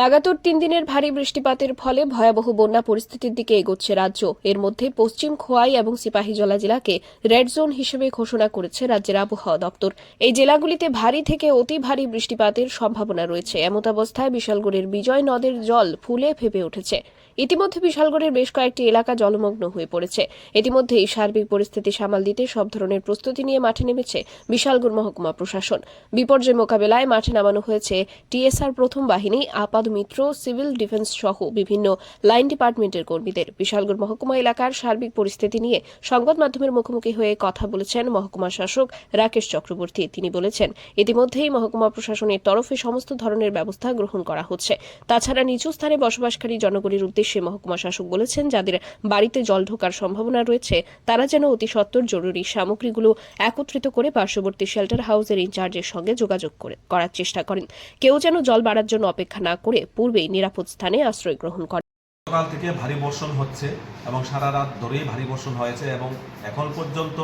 লাগাতার তিন দিনের ভারী বৃষ্টিপাতের ফলে ভয়াবহ বন্যা পরিস্থিতির দিকে এগোচ্ছে রাজ্য। এর মধ্যে পশ্চিম খোয়াই এবং সিপাহীজলা জেলাকে রেড জোন হিসেবে ঘোষণা করেছে রাজ্যের আবহাওয়া দপ্তর। এই জেলাগুলিতে ভারী থেকে অতি ভারী বৃষ্টিপাতের সম্ভাবনা রয়েছে। এমতাবস্থায় বিশালগড়ের বিজয় নদের জল ফুলে ফেপে উঠেছে। ইতিমধ্যে বিশালগড়ের বেশ কয়েকটি এলাকা জলমগ্ন হয়ে পড়েছে। ইতিমধ্যেই সার্বিক পরিস্থিতি সামাল দিতে সব ধরনের প্রস্তুতি নিয়ে মাঠে নেমেছে বিশালগড় মহকুমা প্রশাসন। বিপর্যয় মোকাবেলায় মাঠে নামানো হয়েছে টিএসআর প্রথম বাহিনী, আপাদ মিত্র, সিভিল ডিফেন্স সহ বিভিন্ন লাইন ডিপার্টমেন্টের কর্মীদের। বিশালগড় মহকুমা এলাকার সার্বিক পরিস্থিতি নিয়ে সংবাদ মাধ্যমের মুখোমুখি হয়ে কথা বলেছেন মহকুমা শাসক রাকেশ চক্রবর্তী। তিনি বলেছেন, ইতিমধ্যেই মহকুমা প্রশাসনের তরফে সমস্ত ধরনের ব্যবস্থা গ্রহণ করা হচ্ছে। তাছাড়া নিচু স্থানে বসবাসকারী জনগণের উদ্দেশ্যে মহকুমা শাসক বলেছেন, যাদের বাড়িতে জল ঢোকার সম্ভাবনা রয়েছে, তারা যেন অতি সত্বর জরুরি সামগ্রীগুলো একত্রিত করে পার্শ্ববর্তী শেল্টার হাউসের ইনচার্জের সঙ্গে যোগাযোগ করে, করার চেষ্টা করেন। কেউ যেন জল বাড়ার জন্য অপেক্ষা না করে পূর্বেই নিরাপদ স্থানে আশ্রয় গ্রহণ করেন। সকাল থেকে ভারী বর্ষণ হচ্ছে এবং সারা রাত ধরেই ভারী বর্ষণ হয়েছে এবং এখন পর্যন্ত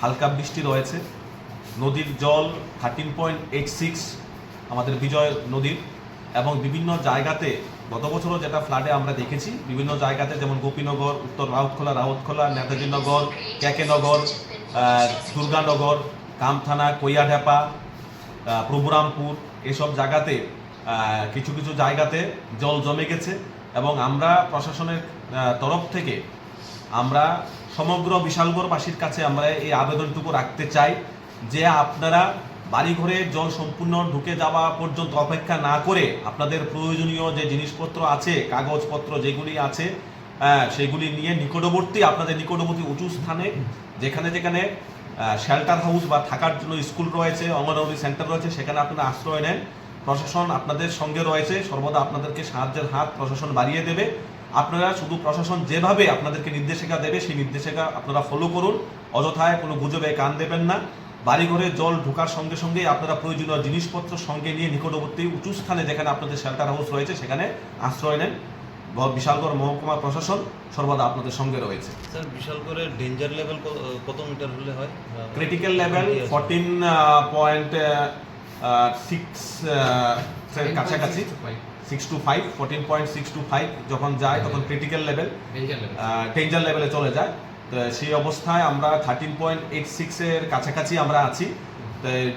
হালকা বৃষ্টি রয়েছে। নদীর জল থার্টিন পয়েন্ট এইট সিক্স আমাদের বিজয় নদীর এবং বিভিন্ন জায়গাতে গত বছরও যেটা ফ্লাডে আমরা দেখেছি বিভিন্ন জায়গাতে যেমন গোপীনগর উত্তর রাউতখোলা রাউতখোলা নেতাজিনগর কেকেনগর আহ, দুর্গানগর কামথানা কৈয়াঢাপা প্রভুরামপুর এসব জায়গাতে কিছু কিছু জায়গাতে জল জমে গেছে এবং আমরা প্রশাসনের তরফ থেকে আমরা সমগ্র বিশালগড়বাসীর কাছে আমরা এই আবেদনটুকু রাখতে চাই যে আপনারা বাড়িঘরে জল সম্পূর্ণ ঢুকে যাওয়া পর্যন্ত অপেক্ষা না করে আপনাদের প্রয়োজনীয় যে জিনিসপত্র আছে, কাগজপত্র যেগুলি আছে সেগুলি নিয়ে নিকটবর্তী, আপনাদের নিকটবর্তী উঁচু স্থানে, যেখানে যেখানে শেল্টার হাউস বা থাকার জন্য স্কুল রয়েছে, অঙ্গনওয়াড়ি সেন্টার রয়েছে, সেখানে আপনারা আশ্রয় নেন। প্রশাসন আপনাদের সঙ্গে রয়েছে, সর্বদা আপনাদেরকে সাহায্যের হাত প্রশাসন বাড়িয়ে দেবে। আপনারা শুধু প্রশাসন যেভাবে আপনাদেরকে নির্দেশিকা দেবে, সেই নির্দেশিকা আপনারা ফলো করুন। অযথায় কোনো গুজবে কান দেবেন না। বাড়িঘরে জল ঢোকার সঙ্গে সঙ্গেই আপনারা প্রয়োজনীয় জিনিসপত্র সঙ্গে নিয়ে নিকটবর্তী উঁচু স্থানে যেখানে আপনাদের শেল্টার হাউস রয়েছে সেখানে আশ্রয় নেন। ব- বিশালগড় মহকুমা প্রশাসন সর্বদা আপনাদের সঙ্গে রয়েছে। স্যার বিশাল করে ডেঞ্জার লেভেল কত মিটার হলে হয়? Critical level fourteen point six কাছাকাছি। Six two five fourteen point six two five যখন যায় তখন ক্রিটিক্যাল লেভেল ডেঞ্জার লেভেলে চলে যায়। সেই অবস্থায় আমরা থার্টিন পয়েন্ট এইট সিক্সের কাছাকাছি আমরা আছি।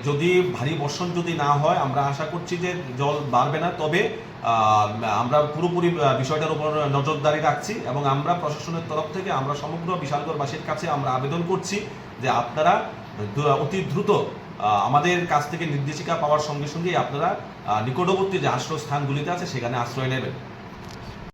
যদি ভারী বর্ষণ যদি না হয়, আমরা আশা করছি যে জল বাড়বে না। তবে আমরা পুরোপুরি বিষয়টার উপর নজরদারি রাখছি এবং আমরা প্রশাসনের তরফ থেকে আমরা সমগ্র বিশালগড়বাসীর কাছে আমরা আবেদন করছি যে আপনারা অতি দ্রুত আমাদের কাছ থেকে নির্দেশিকা পাওয়ার সঙ্গে সঙ্গেই আপনারা নিকটবর্তী যে আশ্রয় স্থানগুলিতে আছে, সেখানে আশ্রয় নেবেন।